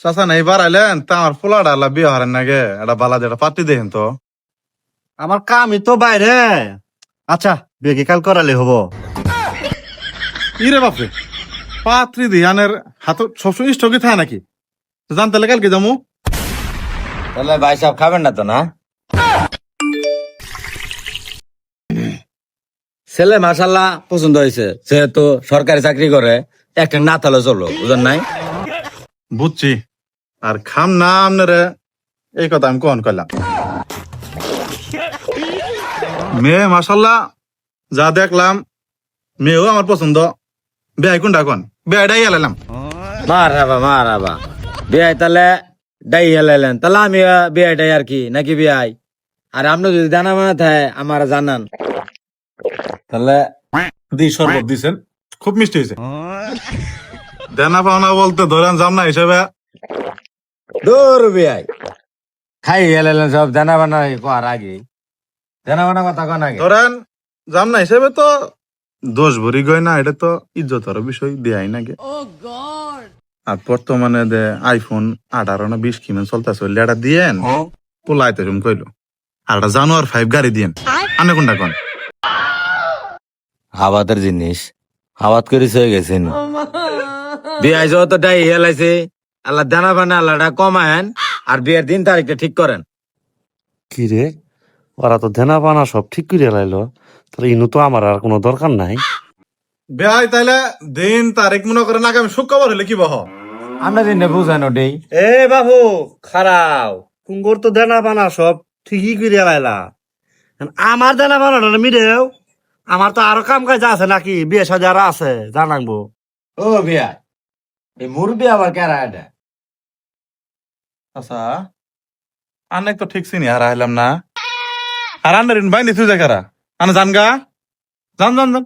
চাচা নাই বাড়াইলেন তা আমার পোলাটা আল্লাহ বিয়ে হারেন নাগে এটা বালা যেটা পাতি দেখেন তো। আমার কামই তো বাইরে। আচ্ছা কি কাল করালে হব? ইরে বাপরে পাত্রি দিয়ানের হাত সবসময় স্টকে থাকে নাকি? তো জানতে কালকে যামু। তাহলে ভাই সাহেব খাবেন না তো না? ছেলে মাসাল্লাহ পছন্দ হয়েছে যেহেতু সরকারি চাকরি করে একটা না তাহলে চলো বুঝেন নাই? বুঝছি। আর খাম না আপনারে এই কথা আমি কখন করলাম মেয়ে মাসাল্লাহ যা দেখলাম মেয়েও আমার পছন্দ। বেআই কোনটা কোন? বেআইটাই এলাম মার রাবা মার রাবা বিয়াই তাহলে ডাই হেলাইলেন। তাহলে আমি বিয়াই ডাই আর কি? নাকি বিয়াই? আর আপনি যদি জানা মানে থাকে আমার জানান। তাহলে দি শরবত দিছেন। খুব মিষ্টি হয়েছে দেনা পাওনা বলতে ধরেন যাম না হিসেবে দূর বিয়াই। খাই হেলাইলেন সব জানা বানা কর আগে। জানা বানা কথা কন আগে? ধরেন যাম না হিসেবে তো দোষ ভরি গয় না এটা তো ইজ্জতর বিষয় দেয়াই নাকি আর বর্তমানে দে আইফোন আঠারো না বিশ কিমেন চলতেছে লেটা দিয়েন। পোলাইতে রুম কইলো। আর একটা জানুয়ার ফাইভ গাড়ি দিয়েন। আনে কোনটা কোন? হাওয়াতের জিনিস। হাওয়াত করে হয়ে গেছে বিয়াই যত ডাই হেলাইছে আল্লাহ জানা বানা আল্লাহটা কমায়েন আর বিয়ের দিন তারিখটা ঠিক করেন। কি রে? ওরা তো দেনা পানা সব ঠিক করে লাইলো। তাহলে ইনু তো আমার আর কোনো দরকার নাই। বেহাই তাইলে দিন তারিখ মনে করেন আগামী শুক্রবার হলে কি বহ? আমরা দিন বুঝেন ওটাই এ বাবু খারাও। কুঙ্গর তো দেনা পানা সব ঠিকই করে লাইলা। আমার দেনা পানাটা মিলেও আমার তো আরও কাম কাজ আছে নাকি? বিয়ে সাজা আরও আছে জানাব ও বিয়া। এই মুরবি আবার কেরা এটা? আচ্ছা আনে তো ঠিক চিনি আর আইলাম না। আর আন্নার বাইনি তুই জায়গারা আনে জান গা। জান জান জান।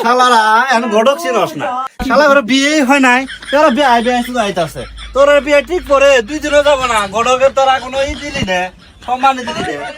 শালারা এখন গডক চিনস না। শালা বিয়ে হয় নাই তোরা বিয়ে আই বিয়ে শুধু আইতাছে। তোর বিয়ে ঠিক পরে দুই দিনও যাব না গড়কের তোরা কোনো ই দিলি নে সম্মান দিলি না